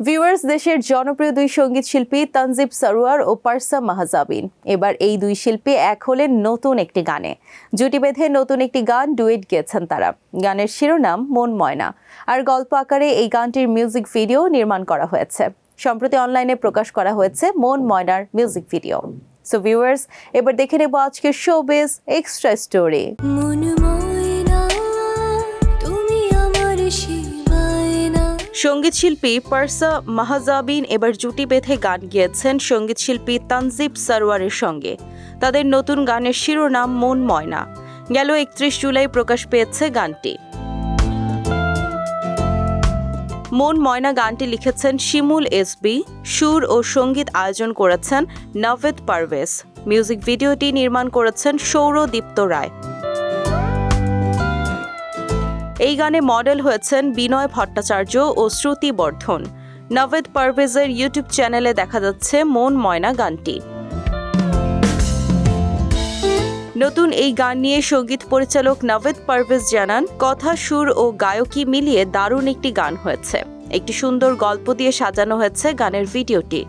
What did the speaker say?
Viewers দেশের জনপ্রিয় দুই সংগীত শিল্পী তানজিব সারোয়ার ও পারসা মাহাজাবিন। এবার এই দুই শিল্পী এক হলেন নতুন একটি গানে। জুটি বেঁধে নতুন একটি গান ডুয়েট গেয়েছেন তারা। গানের শিরোনাম মন ময়না। আর গল্প আকারে এই গানটির মিউজিক ভিডিও নির্মাণ করা হয়েছে। সম্প্রতি অনলাইনে প্রকাশ করা হয়েছে মন ময়নার মিউজিক ভিডিও। সো ভিউয়ার্স এবার দেখে নেব আজকের শোবিজ এক্সট্রা স্টোরি শিবায়না সংগীত শিল্পী পারসা মাহাজাবিন এবার জুটি বেঁধে গান গেয়েছেন সংগীত শিল্পী তানজিব সারোয়ারের সঙ্গে। তাদের নতুন গানের শিরোনাম মন ময়না। গেল একত্রিশ জুলাই প্রকাশ পেয়েছে গানটি। মন ময়না গানটি লিখেছেন শিমুল এসবি। সুর ও সংগীত আয়োজন করেছেন নভেদ পারভেজ। মিউজিক ভিডিওটি নির্মাণ করেছেন সৌরদীপ্ত রায়। এই গানে মডেল হয়েছেন বিনয় ভট্টাচার্য ও শ্রুতি বর্ধন। নভেদ পারভেজের ইউটিউব চ্যানেলে দেখা যাচ্ছে মন ময়না গানটি। নতুন এই গান নিয়ে সংগীত পরিচালক নভেদ পারভেজ জানান, কথা, সুর ও গায়কী মিলিয়ে দারুণ একটি গান হয়েছে। একটি সুন্দর গল্প দিয়ে সাজানো হয়েছে গানের ভিডিওটি।